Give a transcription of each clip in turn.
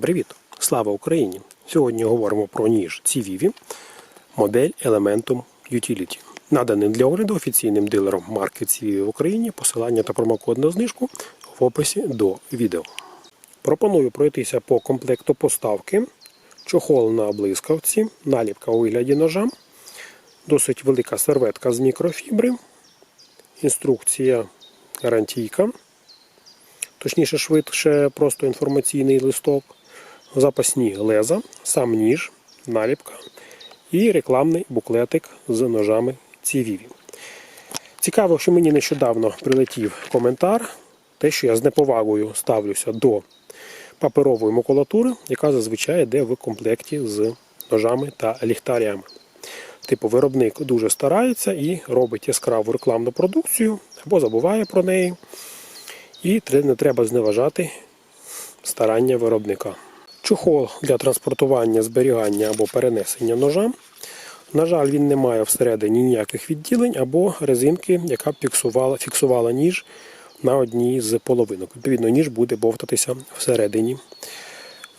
Привіт! Слава Україні! Сьогодні говоримо про ніж Civivi, модель Elementum Utility. Наданий для огляду офіційним дилером марки Civivi в Україні. Посилання та промокод на знижку в описі до відео. Пропоную пройтися по комплекту поставки. Чохол на блискавці, наліпка у вигляді ножа, досить велика серветка з мікрофібри, інструкція гарантійка точніше швидше просто інформаційний листок, запасні леза, сам ніж, наліпка і рекламний буклетик з ножами Civivi. Цікаво, що мені нещодавно прилетів коментар, те, що я з неповагою ставлюся до паперової макулатури, яка зазвичай йде в комплекті з ножами та ліхтарями. Типу, виробник дуже старається і робить яскраву рекламну продукцію або забуває про неї. І не треба зневажати старання виробника. Чохол для транспортування, зберігання або перенесення ножа. На жаль, він не має всередині ніяких відділень або резинки, яка фіксувала, фіксувала ніж на одній з половинок. Відповідно, ніж буде бовтатися всередині.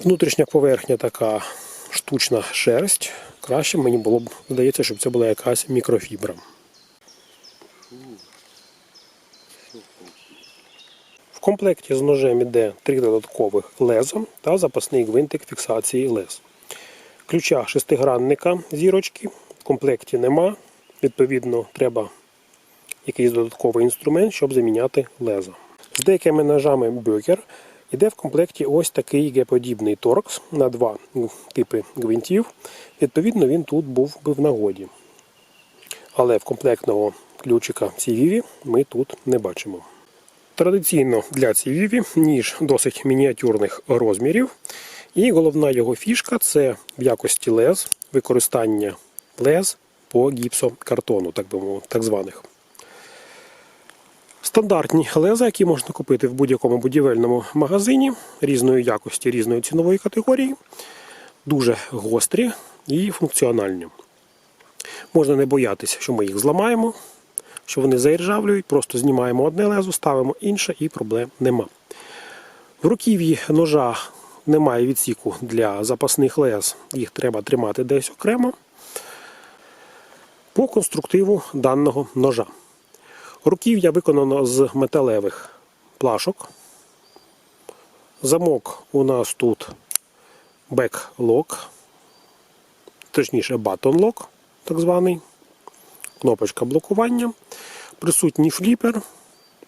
Внутрішня поверхня така штучна шерсть. Краще мені було б здається, щоб це була якась мікрофібра. Комплекті з ножем іде три додаткових леза та запасний гвинтик фіксації лез. Ключа шестигранника зірочки в комплекті нема. Відповідно, треба якийсь додатковий інструмент, щоб заміняти леза. З деякими ножами бюкер йде в комплекті ось такий геподібний торкс на два типи гвинтів. Відповідно, він тут був би в нагоді. Але в комплектного ключика Civivi ми тут не бачимо. Традиційно для Civivi ніж досить мініатюрних розмірів. І головна його фішка це в якості лез, використання лез по гіпсокартону, так би мовити, так званих. Стандартні леза, які можна купити в будь-якому будівельному магазині різної якості, різної цінової категорії, дуже гострі і функціональні. Можна не боятися, що ми їх зламаємо, що вони заіржавлюють, просто знімаємо одне лезо, ставимо інше і проблем нема. В руків'ї ножа немає відсіку для запасних лез, їх треба тримати десь окремо. По конструктиву даного ножа. Руків'я виконано з металевих плашок. Замок у нас тут бек-лок, точніше батон-лок, так званий, кнопочка блокування, присутній фліпер,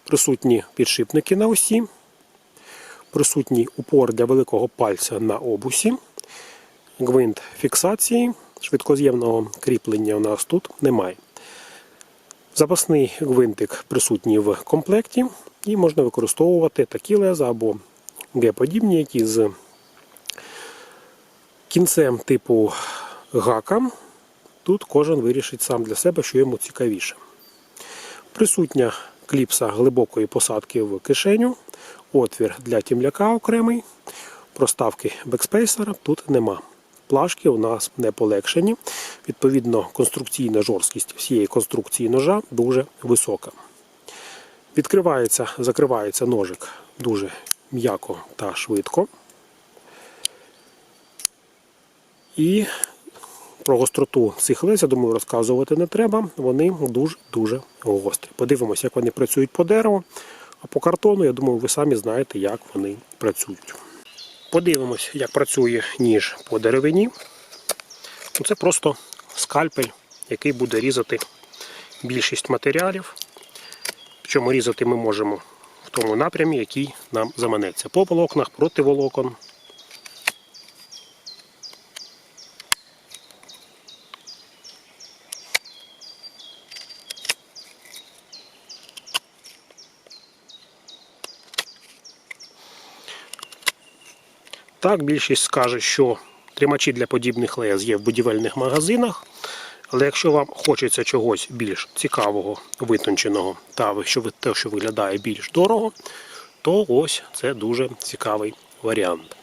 присутні підшипники на осі, присутній упор для великого пальця на обусі, гвинт фіксації, швидкоз'ємного кріплення у нас тут немає. Запасний гвинтик присутній в комплекті, і можна використовувати такі леза або Г-подібні, які з кінцем типу гака. Тут кожен вирішить сам для себе, що йому цікавіше. Присутня кліпса глибокої посадки в кишеню, отвір для тімляка окремий, проставки бекспейсера тут нема. Плашки у нас не полегшені. Відповідно, конструкційна жорсткість всієї конструкції ножа дуже висока. Відкривається, закривається ножик дуже м'яко та швидко. І про гостроту цих лез, я думаю, розказувати не треба. Вони дуже-дуже гострі. Подивимося, як вони працюють по дереву, а по картону, я думаю, ви самі знаєте, як вони працюють. Подивимось, як працює ніж по деревині. Це просто скальпель, який буде різати більшість матеріалів. Причому різати ми можемо в тому напрямі, який нам заманеться. По волокнах, проти волокон. Так, більшість скаже, що тримачі для подібних лез є в будівельних магазинах. Але якщо вам хочеться чогось більш цікавого, витонченого та те, що виглядає більш дорого, то ось це дуже цікавий варіант.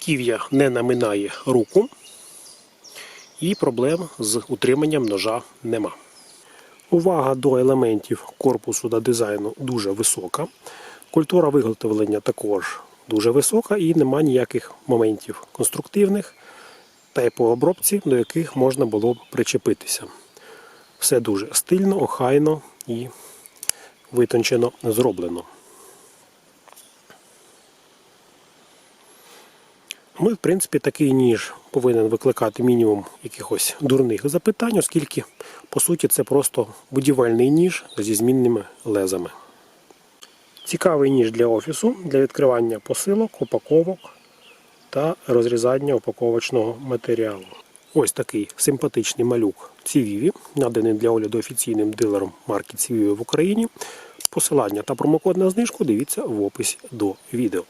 Руків'я не наминає руку. І проблем з утриманням ножа нема. Увага до елементів корпусу та дизайну дуже висока. Культура виготовлення також дуже висока і нема ніяких моментів конструктивних та й по обробці, до яких можна було б причепитися. Все дуже стильно, охайно і витончено зроблено. Ми, в принципі, такий ніж повинен викликати мінімум якихось дурних запитань, оскільки, по суті, це просто будівельний ніж зі змінними лезами. Цікавий ніж для офісу, для відкривання посилок, упаковок та розрізання упаковочного матеріалу. Ось такий симпатичний малюк Цівіві, наданий для огляду офіційним дилером марки Цівіві в Україні. Посилання та промокод на знижку дивіться в описі до відео.